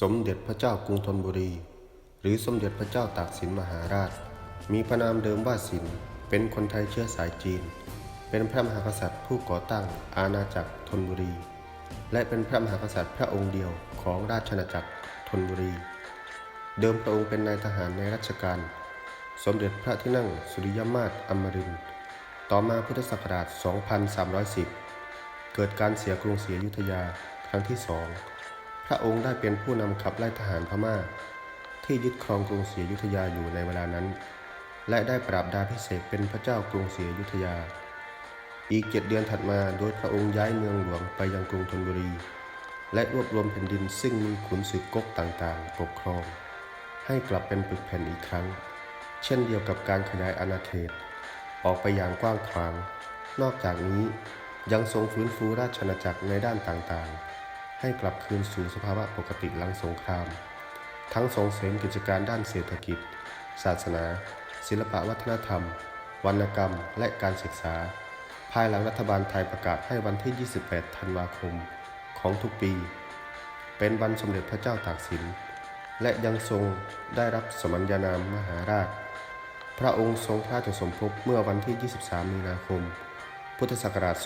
สมเด็จพระเจ้ากรุงธนบุรี หรือสมเด็จพระเจ้าตากสินมหาราช มีพระนามเดิมว่าสินเป็นคนไทยเชื้อสายจีน เป็นพระมหากษัตริย์ผู้ก่อตั้งอาณาจักรธนบุรี และเป็นพระมหากษัตริย์พระองค์เดียวของราชอาณาจักรธนบุรี เดิมพระองค์เป็นนายทหารในรัชกาลสมเด็จพระที่นั่งสุริยมาศอมรินต่อมาพุทธศักราช 2310 เกิดการเสียกรุงศรีอยุธยาครั้งที่สอง พระองค์ได้เป็นผู้นำขับไล่ทหารพม่า ที่ยึดครองกรุงศรีอยุธยาอยู่ในเวลานั้น และได้ปราบดาพิเศษเป็นพระเจ้ากรุงศรีอยุธยา อีกเจ็ดเดือนถัดมาโดยพระองค์ย้ายเมืองหลวงไปยังกรุงธนบุรี และรวบรวมแผ่นดินซึ่งมีขุนศึกก๊กต่างๆ ปกครอง ให้กลับเป็นปึกแผ่นอีกครั้ง เช่นเดียวกับการขยายอาณาเขตออกไปอย่างกว้างขวาง นอกจากนี้ยังทรงฟื้นฟูราชอาณาจักรในด้านต่างๆ ให้กลับคืนสู่สภาวะปกติหลังสงคราม ทั้งส่งเสริมกิจการด้านเศรษฐกิจ ศาสนา ศิลปวัฒนธรรม วรรณกรรม และการศึกษา ภายหลังรัฐบาลไทยประกาศให้วันที่ 28 ธันวาคมของทุกปี เป็นวันสมเด็จพระเจ้าตากสิน และยังทรงได้รับสมัญญานามมหาราช พระองค์ทรงพระราชสมภพเมื่อวันที่ 23 มีนาคม พุทธศักราช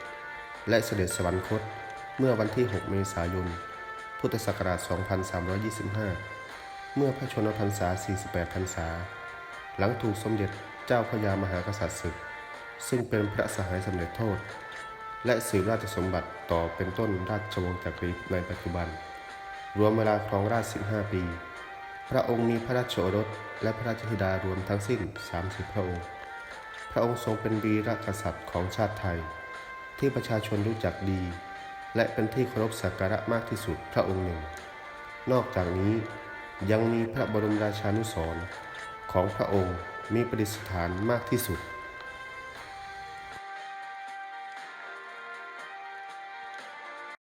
2277 และเสด็จสวรรคต เมื่อวันที่ 6 เมษายน พุทธศักราช 2325 เมื่อพระชนมพรรษา 48 พรรษา หลังถูกสมเด็จเจ้าพระยามหากษัตริย์ศึก ซึ่งเป็นพระสหายสำเร็จโทษ และสืบราชสมบัติต่อเป็นต้นราชวงศ์จักรีในปัจจุบัน รวมเวลาครองราช 15 ปี พระองค์มีพระราชโอรสและพระราชธิดารวมทั้งสิ้น 30 พระองค์ พระองค์ทรงเป็นวีรกษัตริย์ของชาติไทย ที่ประชาชนรู้จักดี และเป็นที่เคารพสักการะมากที่สุดพระองค์หนึ่ง นอกจากนี้ยังมีพระบรมราชานุสรณ์ของพระองค์มีประดิษฐานมากที่สุด